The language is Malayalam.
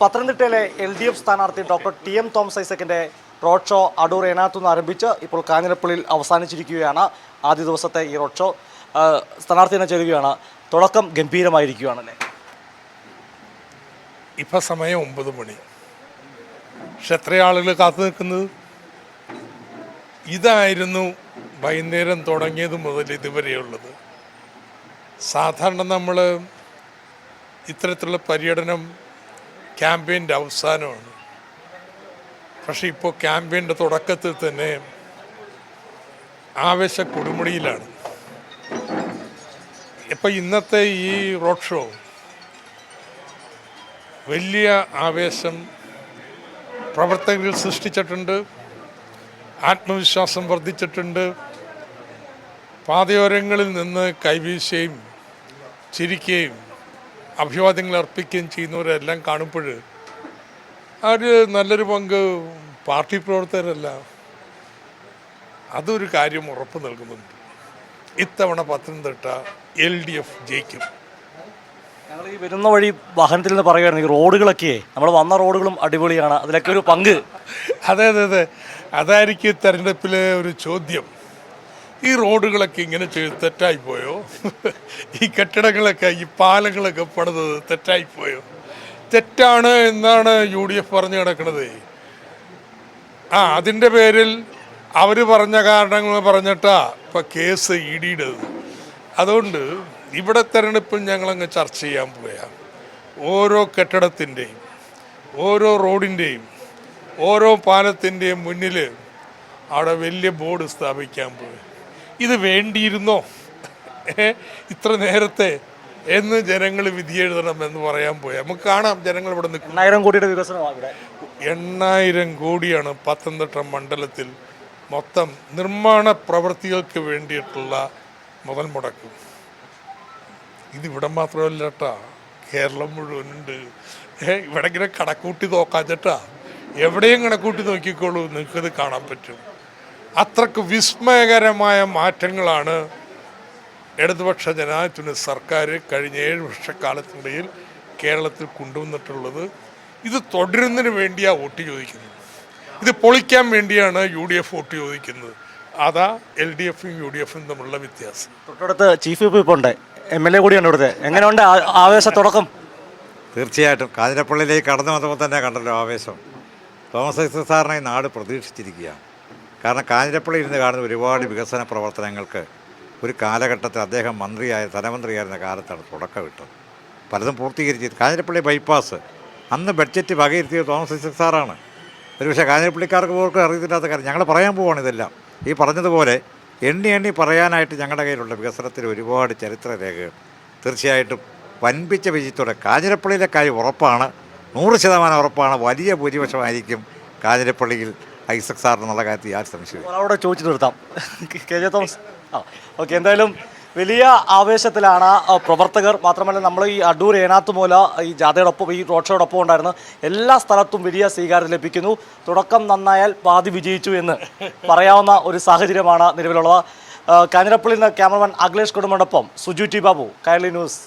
പത്തനംതിട്ടയിലെ എൽ ഡി എഫ് സ്ഥാനാർത്ഥി ഡോക്ടർ ടി എം തോമസ് ഐസക്കിന്റെ റോഡ് ഷോ അടൂർ ഏനാത്തുനിന്ന് ആരംഭിച്ച് ഇപ്പോൾ കാഞ്ഞിരപ്പള്ളിയിൽ അവസാനിച്ചിരിക്കുകയാണ് ആദ്യ ദിവസത്തെ ഈ റോഡ് ഷോ. സ്ഥാനാർത്ഥി തന്നെ ചേരുകയാണ്. തുടക്കം ഗംഭീരമായിരിക്കുകയാണല്ലേ? ഇപ്പം സമയം ഒമ്പത് മണി. പക്ഷെ എത്ര ആളുകൾ കാത്തു നിൽക്കുന്നത്? ഇതായിരുന്നു വൈകുന്നേരം തുടങ്ങിയത് മുതൽ ഇതുവരെയുള്ളത്. സാധാരണ നമ്മൾ ഇത്തരത്തിലുള്ള പര്യടനം ക്യാമ്പയിന്റെ അവസാനമാണ്. പക്ഷെ ഇപ്പോൾ ക്യാമ്പയിന്റെ തുടക്കത്തിൽ തന്നെ ആവേശ കൊടുമുടിയിലാണ്. ഇപ്പം ഇന്നത്തെ ഈ റോഡ് ഷോ വലിയ ആവേശം പ്രവർത്തകരിൽ സൃഷ്ടിച്ചിട്ടുണ്ട് ആത്മവിശ്വാസം വർദ്ധിച്ചിട്ടുണ്ട് പാതയോരങ്ങളിൽ നിന്ന് കൈവീശുകയും ചിരിക്കുകയും അഭിവാദ്യങ്ങൾ അർപ്പിക്കുകയും ചെയ്യുന്നവരെല്ലാം കാണുമ്പോൾ അവർ നല്ലൊരു പങ്ക് പാർട്ടി പ്രവർത്തകരല്ല. അതൊരു കാര്യം ഉറപ്പ് നൽകുന്നുണ്ട്. ഇത്തവണ പത്തനംതിട്ട എൽ ഡി എഫ് ജയിക്കും. ഞങ്ങൾ ഈ വരുന്ന വഴി വാഹനത്തിൽ നിന്ന് പറയുകയായിരുന്നു ഈ റോഡുകളൊക്കെ. നമ്മൾ വന്ന റോഡുകളും അടിപൊളിയാണ്. അതിലൊക്കെ ഒരു പങ്ക്. അതെ അതെ അതെ. അതായിരിക്കും തെരഞ്ഞെടുപ്പിലെ ഒരു ചോദ്യം. ഈ റോഡുകളൊക്കെ ഇങ്ങനെ ചെയ്ത് തെറ്റായിപ്പോയോ? ഈ കെട്ടിടങ്ങളൊക്കെ ഈ പാലങ്ങളൊക്കെ പണിതത് തെറ്റായിപ്പോയോ? തെറ്റാണ് എന്നാണ് യു ഡി എഫ് പറഞ്ഞു കിടക്കുന്നത് ആ അതിന്റെ പേരിൽ അവർ പറഞ്ഞ കാരണങ്ങൾ പറഞ്ഞിട്ടാ ഇപ്പം കേസ് ഇ ഡിയുടേത് അതുകൊണ്ട് ഇവിടെ തെരഞ്ഞെടുപ്പിൽ ഞങ്ങളങ്ങ് ചർച്ച ചെയ്യാൻ പോയാൽ ഓരോ കെട്ടിടത്തിന്റെയും ഓരോ റോഡിന്റെയും ഓരോ പാലത്തിന്റെയും മുന്നിൽ അവിടെ വലിയ ബോർഡ് സ്ഥാപിക്കാൻ പോയി ഇത് വേണ്ടിയിരുന്നോ? ഇത്ര നേരത്തെ എന്ന് ജനങ്ങൾ വിധിയെഴുതണം എന്ന് പറയാൻ പോയി. നമുക്ക് കാണാം ജനങ്ങൾ ഇവിടെ നിൽക്കും എണ്ണായിരം കോടിയുടെ വികസനമാണ് എണ്ണായിരം കോടിയാണ് പത്തനംതിട്ട മണ്ഡലത്തിൽ മൊത്തം നിർമ്മാണ പ്രവൃത്തികൾക്ക് വേണ്ടിയിട്ടുള്ള മുതൽ മുടക്കും. ഇതിവിടെ മാത്രമല്ല കേട്ടാ കേരളം മുഴുവനുണ്ട്. ഉണ്ട് ഇവിടെ ഇങ്ങനെ കണക്കൂട്ടി നോക്കാൻ ചേട്ടാ എവിടെയും കണക്കൂട്ടി നോക്കിക്കോളൂ. നിങ്ങൾക്കത് കാണാൻ പറ്റും. അത്രയ്ക്ക് വിസ്മയകരമായ മാറ്റങ്ങളാണ് ഇടതുപക്ഷ ജനാധിപത്യ സർക്കാർ കഴിഞ്ഞ ഏഴ് വർഷക്കാലത്തിനിടയിൽ കേരളത്തിൽ കൊണ്ടുവന്നിട്ടുള്ളത്. ഇത് തുടരുന്നതിന് വേണ്ടിയാണ് വോട്ട് ചോദിക്കുന്നത്. ഇത് പൊളിക്കാൻ വേണ്ടിയാണ് യു ഡി എഫ് വോട്ട് ചോദിക്കുന്നത്. അതാ എൽ ഡി എഫും യു ഡി എഫും തമ്മിലുള്ള വ്യത്യാസം. തൊട്ടടുത്ത് ചീഫ് വിപ്പ് ഇപ്പോൾ ഉണ്ട്. എം എൽ എ കൂടിയാണ് ഇവിടുത്തെ. എങ്ങനെയുണ്ട് ആവേശ തുടക്കം തീർച്ചയായിട്ടും. കാതിരപ്പള്ളിയിലേക്ക് കടന്നു വന്നപ്പോൾ തന്നെ കണ്ടല്ലോ ആവേശം. തോമസ് ഐസക് സാറിനെ നാട് പ്രതീക്ഷിച്ചിരിക്കുകയാണ്. കാരണം കാഞ്ഞിരപ്പള്ളി ഇരുന്ന് കാണുന്ന ഒരുപാട് വികസന പ്രവർത്തനങ്ങൾക്ക് ഒരു കാലഘട്ടത്തിൽ അദ്ദേഹം മന്ത്രിയായ ധനമന്ത്രിയായിരുന്ന കാലത്താണ് തുടക്കമിട്ടത് പലതും പൂർത്തീകരിച്ചത് കാഞ്ഞിരപ്പള്ളി ബൈപ്പാസ്. അന്ന് ബഡ്ജറ്റ് വകയിരുത്തിയത് തോമസ് ഐസക് സാറാണ്. ഒരു ഒരുപക്ഷെ കാഞ്ഞിരപ്പള്ളിക്കാർക്ക് പോർക്കും അറിയത്തില്ലാത്ത കാര്യം. ഞങ്ങൾ പറയാൻ പോവാണ് ഇതെല്ലാം. ഈ പറഞ്ഞതുപോലെ എണ്ണി എണ്ണി പറയാനായിട്ട് ഞങ്ങളുടെ കയ്യിലുള്ള വികസനത്തിൽ ഒരുപാട് ചരിത്ര രേഖകൾ തീർച്ചയായിട്ടും വൻപിച്ച വിജയത്തോടെ കാഞ്ഞിരപ്പള്ളിയിലെ കാര്യം ഉറപ്പാണ്. നൂറ് ശതമാനം ഉറപ്പാണ്. വലിയ ഭൂരിപക്ഷമായിരിക്കും കാഞ്ഞിരപ്പള്ളിയിൽ ഐസക് സാർ കാര്യത്തിൽ യാതൊരു സംശയം അവിടെ ചോദിച്ചു നിർത്താം. K J Thomas. ആ ഓക്കെ എന്തായാലും വലിയ ആവേശത്തിലാണ് പ്രവർത്തകർ. മാത്രമല്ല നമ്മൾ ഈ അടൂർ ഏനാത്തുമൂല ഈ ജാഥയോടൊപ്പം ഈ റോഡ് ഷോയോടൊപ്പം ഉണ്ടായിരുന്നു എല്ലാ സ്ഥലത്തും വലിയ സ്വീകാര്യം ലഭിക്കുന്നു. തുടക്കം നന്നായാൽ പാതി വിജയിച്ചു എന്ന് പറയാവുന്ന ഒരു സാഹചര്യമാണ് നിലവിലുള്ളത്. ആ, കാഞ്ഞിരപ്പള്ളിയിൽ നിന്ന് ക്യാമറമാൻ അഖിലേഷ് കുടുംബോടൊപ്പം സുജു ടി ബാബു കയർലി ന്യൂസ്.